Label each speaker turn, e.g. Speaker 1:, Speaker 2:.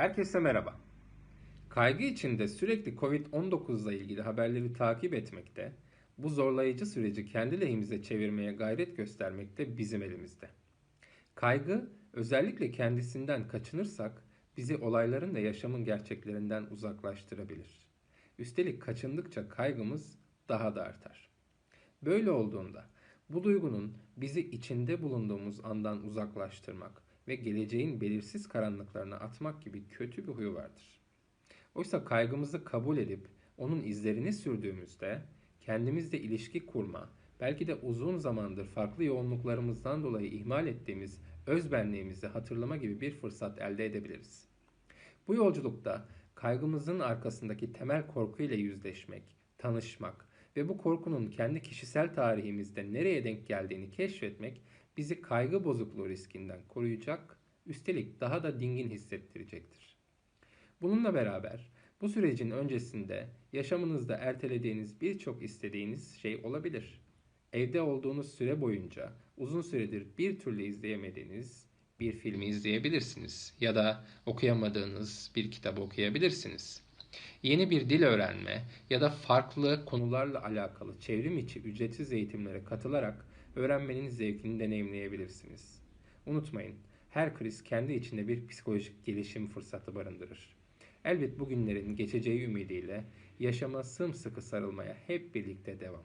Speaker 1: Herkese merhaba. Kaygı içinde sürekli Covid-19 ile ilgili haberleri takip etmekte, bu zorlayıcı süreci kendi lehimize çevirmeye gayret göstermekte bizim elimizde. Kaygı, özellikle kendisinden kaçınırsak bizi olayların ve yaşamın gerçeklerinden uzaklaştırabilir. Üstelik kaçındıkça kaygımız daha da artar. Böyle olduğunda bu duygunun bizi içinde bulunduğumuz andan uzaklaştırmak ve geleceğin belirsiz karanlıklarına atmak gibi kötü bir huyu vardır. Oysa kaygımızı kabul edip onun izlerini sürdüğümüzde kendimizle ilişki kurma, belki de uzun zamandır farklı yoğunluklarımızdan dolayı ihmal ettiğimiz özbenliğimizi hatırlama gibi bir fırsat elde edebiliriz. Bu yolculukta kaygımızın arkasındaki temel korkuyla yüzleşmek, tanışmak ve bu korkunun kendi kişisel tarihimizde nereye denk geldiğini keşfetmek bizi kaygı bozukluğu riskinden koruyacak, üstelik daha da dingin hissettirecektir. Bununla beraber bu sürecin öncesinde yaşamınızda ertelediğiniz birçok istediğiniz şey olabilir. Evde olduğunuz süre boyunca uzun süredir bir türlü izleyemediğiniz bir filmi izleyebilirsiniz ya da okuyamadığınız bir kitabı okuyabilirsiniz. Yeni bir dil öğrenme ya da farklı konularla alakalı çevrim içi ücretsiz eğitimlere katılarak öğrenmenin zevkini deneyimleyebilirsiniz. Unutmayın, her kriz kendi içinde bir psikolojik gelişim fırsatı barındırır. Elbet bu günlerin geçeceği ümidiyle yaşama sımsıkı sarılmaya hep birlikte devam.